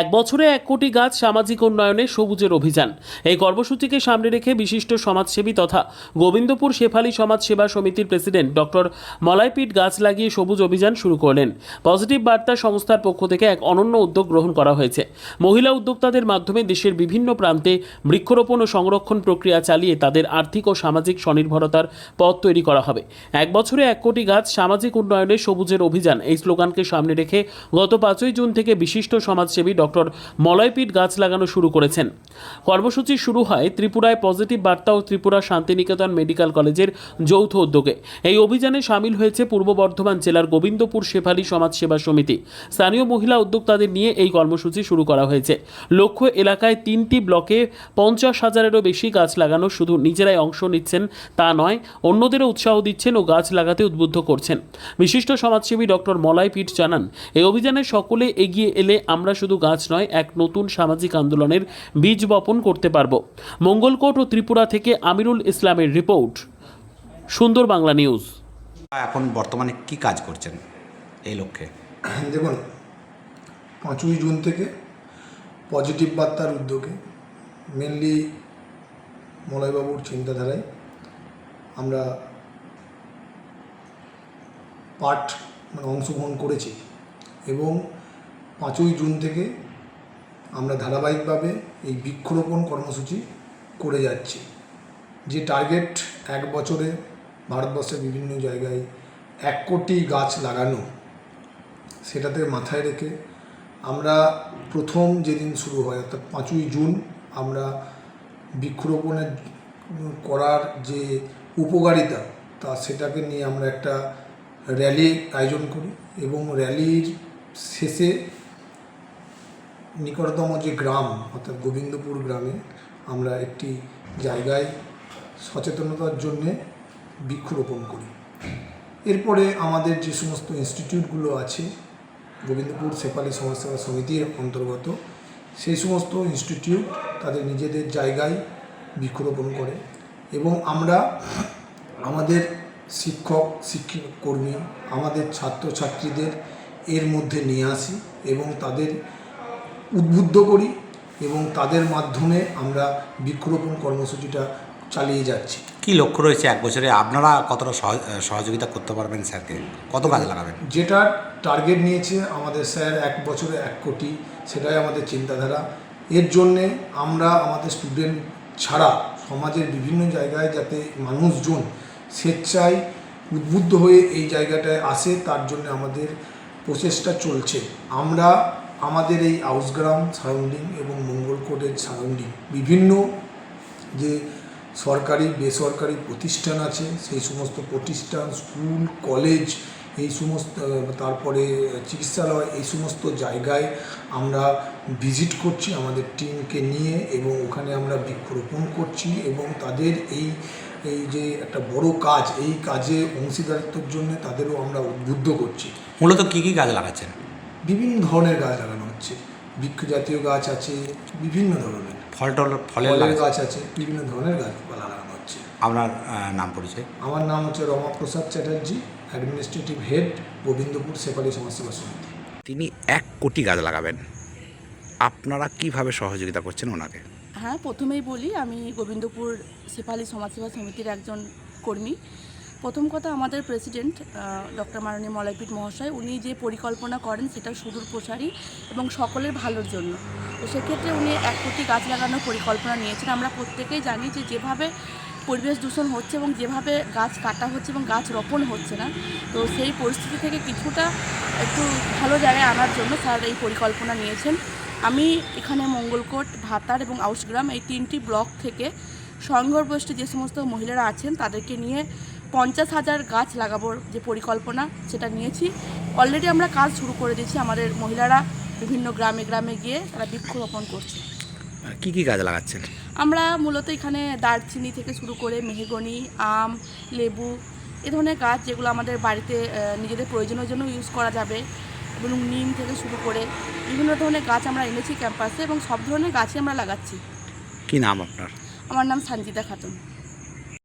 এক বছরে এক কোটি গাছ সামাজিক উন্নয়নে সবুজের অভিযান। এই কর্মসূচিকে সামনে রেখে বিশিষ্ট সমাজসেবী তথা গোবিন্দপুর শেফালি সমাজ সেবা সমিতির প্রেসিডেন্ট ডক্টর মলাইপিট গাছ লাগিয়ে সবুজ অভিযান শুরু করলেন। পজিটিভ বার্তা সংস্থার পক্ষ থেকে এক অনন্য উদ্যোগ গ্রহণ করা হয়েছে। মহিলা উদ্যোক্তাদের মাধ্যমে দেশের বিভিন্ন প্রান্তে বৃক্ষরোপণ ও সংরক্ষণ প্রক্রিয়া চালিয়ে তাদের আর্থিক ও সামাজিক স্বনির্ভরতার পথ তৈরি করা হবে। এক বছরে এক কোটি গাছ সামাজিক উন্নয়নে সবুজের অভিযান এই স্লোগানকে সামনে রেখে গত পাঁচই জুন থেকে বিশিষ্ট সমাজসেবী ডক্টর মলয়পীঠ গাছ লাগানো শুরু করেছেন। কর্মসূচি শুরু হয় ত্রিপুরায় পজিটিভ বার্তা ও ত্রিপুরা শান্তিনিকেতন মেডিকেল কলেজের যৌথ উদ্যোগে। এই অভিযানে সামিল হয়েছে পূর্ব বর্ধমান জেলার গোবিন্দপুর শেফালি সমাজসেবা সমিতি। স্থানীয় মহিলা উদ্যোক্তাদের নিয়ে এই কর্মসূচি শুরু করা হয়েছে। লক্ষ্য, এলাকায় তিনটি ব্লকে পঞ্চাশ হাজারেরও বেশি গাছ লাগানো শুধু নিজেরাই অংশ নিচ্ছেন তা নয়, অন্যদেরও উৎসাহ দিচ্ছেন ও গাছ লাগাতে উদ্বুদ্ধ করছেন। বিশিষ্ট সমাজসেবী ডক্টর মলয় পিঠ জানান, এই অভিযানে সকলে এগিয়ে এলে আমরা শুধু গাছ নয় এক নতুন সামাজিক আন্দোলনের বীজ বপন করতে পারব। মঙ্গলকোট ও ত্রিপুরা থেকে আমিরুল ইসলামের রিপোর্ট সুন্দর বাংলা নিউজ। এখন বর্তমানে কি কাজ করছেন এই লক্ষ্যে? দেখুন পাঁচই জুন থেকে পজিটিভ বার্তার উদ্যোগে মেনলি মলয়বাবুর চিন্তাধারায় আমরা পাঠ মানে অংশগ্রহণ করেছি এবং পাঁচই জুন থেকে আমরা ধারাবাহিকভাবে এই বৃক্ষরোপণ কর্মসূচি করে যাচ্ছি। যে টার্গেট এক বছরে ভারতবর্ষের বিভিন্ন জায়গায় এক কোটি গাছ লাগানো, সেটাতে মাথায় রেখে আমরা প্রথম যেদিন শুরু হয়, অর্থাৎ পাঁচই জুন, আমরা বৃক্ষরোপণের করার যে উপকারিতা, তা সেটাকে নিয়ে আমরা একটা র্যালি আয়োজন করি এবং র্যালির শেষে নিকটতম যে গ্রাম, অর্থাৎ গোবিন্দপুর গ্রামে আমরা একটি জায়গায় সচেতনতার জন্যে বৃক্ষরোপণ করি। এরপরে আমাদের যে সমস্ত ইনস্টিটিউটগুলো আছে, গোবিন্দপুর সেপালি সমাজসেবা সমিতির অন্তর্গত, সেই সমস্ত ইনস্টিটিউট তাদের নিজেদের জায়গায় বৃক্ষরোপণ করে এবং আমরা আমাদের শিক্ষক শিক্ষক, কর্মী, আমাদের ছাত্রছাত্রীদের এর মধ্যে নিয়ে আসি এবং তাদের উদ্বুদ্ধ করি এবং তাদের মাধ্যমে আমরা বৃক্ষরোপণ কর্মসূচিটা চালিয়ে যাচ্ছি। কি লক্ষ্য রয়েছে এক বছরে? আপনারা কতটা সহ- সহযোগিতা করতে পারবেন স্যারকে কত গাছ লাগাবেন? যেটা টার্গেট নিয়েছে আমাদের স্যার এক বছরে এক কোটি সেটাই আমাদের চিন্তাধারা। এর জন্যে আমরা আমাদের স্টুডেন্ট ছাড়া সমাজের বিভিন্ন জায়গায় যাতে মানুষজন স্বেচ্ছায় উদ্বুদ্ধ হয়ে এই জায়গাটায় আসে তার জন্য আমাদের প্রচেষ্টা চলছে। আমরা আমাদের এই আউসগ্রাম সারাউন্ডিং এবং মঙ্গলকোটের সারাউন্ডিং বিভিন্ন যে সরকারি, বেসরকারি প্রতিষ্ঠান আছে, সেই সমস্ত প্রতিষ্ঠান, স্কুল, কলেজ, এই সমস্ত, তারপরে চিকিৎসালয়, এই সমস্ত জায়গায় আমরা ভিজিট করছি আমাদের টিমকে নিয়ে এবং ওখানে আমরা বৃক্ষরোপণ করছি এবং তাদের এই এই যে একটা বড় কাজ, এই কাজে অংশীদারিত্বর জন্য তাদেরও আমরা উদ্বুদ্ধ করছি। মূলত কি কি গাছ লাগাচ্ছেন? বিভিন্ন ধরনের গাছ লাগানো হচ্ছে। বৃক্ষ জাতীয় গাছ আছে বিভিন্ন ধরনের। ফল টল ফলের গাছ। আছে বিভিন্ন ধরনের গাছপালা লাগানো হচ্ছে। আপনার নাম পরিচয়? আমার নাম হচ্ছে রমাপ্রসাদ চ্যাটার্জি অ্যাডমিনিস্ট্রেটিভ হেড গোবিন্দপুর সেপালি সমাজসেবা সমিতি। তিনি এক কোটি গাছ লাগাবেন। আপনারা কীভাবে সহযোগিতা করছেন ওনাকে? হ্যাঁ প্রথমেই বলি আমি গোবিন্দপুর শেফালি সমাজসেবা সমিতির একজন কর্মী। প্রথম কথা আমাদের প্রেসিডেন্ট ডক্টর মাননীয় মলয়পীঠ মহাশয়, উনি যে পরিকল্পনা করেন সেটা সুদূর প্রসারী এবং সকলের ভালোর জন্য। তো সেক্ষেত্রে উনি এক কোটি গাছ লাগানোর পরিকল্পনা নিয়েছেন। আমরা প্রত্যেকেই জানি যে যেভাবে পরিবেশ দূষণ হচ্ছে এবং যেভাবে গাছ কাটা হচ্ছে এবং গাছ রোপণ হচ্ছে না, তো সেই পরিস্থিতি থেকে কিছুটা একটু ভালো জায়গায় আনার জন্য স্যার এই পরিকল্পনা নিয়েছেন। আমি এখানে মঙ্গলকোট, ভাতার এবং আউসগ্রাম এই তিনটি ব্লক থেকে সংঘর্ষী যে সমস্ত মহিলারা আছেন তাদেরকে নিয়ে পঞ্চাশ হাজার গাছ লাগাবোর যে পরিকল্পনা সেটা নিয়েছি। অলরেডি আমরা কাজ শুরু করে দিয়েছি আমাদের মহিলারা বিভিন্ন গ্রামে গ্রামে গিয়ে তারা বৃক্ষরোপণ করছে। কি কি গাছ লাগাচ্ছেন? আমরা মূলত এখানে দারচিনি থেকে শুরু করে মেহগনি আম লেবু এ ধরনের গাছ যেগুলো আমাদের বাড়িতে নিজেদের প্রয়োজনের জন্য ইউজ করা যাবে এবং নিম থেকে শুরু করে বিভিন্ন ধরনের গাছ আমরা এনেছি ক্যাম্পাসে এবং সব ধরনের গাছই আমরা লাগাচ্ছি। কি নাম আপনার? আমার নাম সঞ্জিতা খাতুন।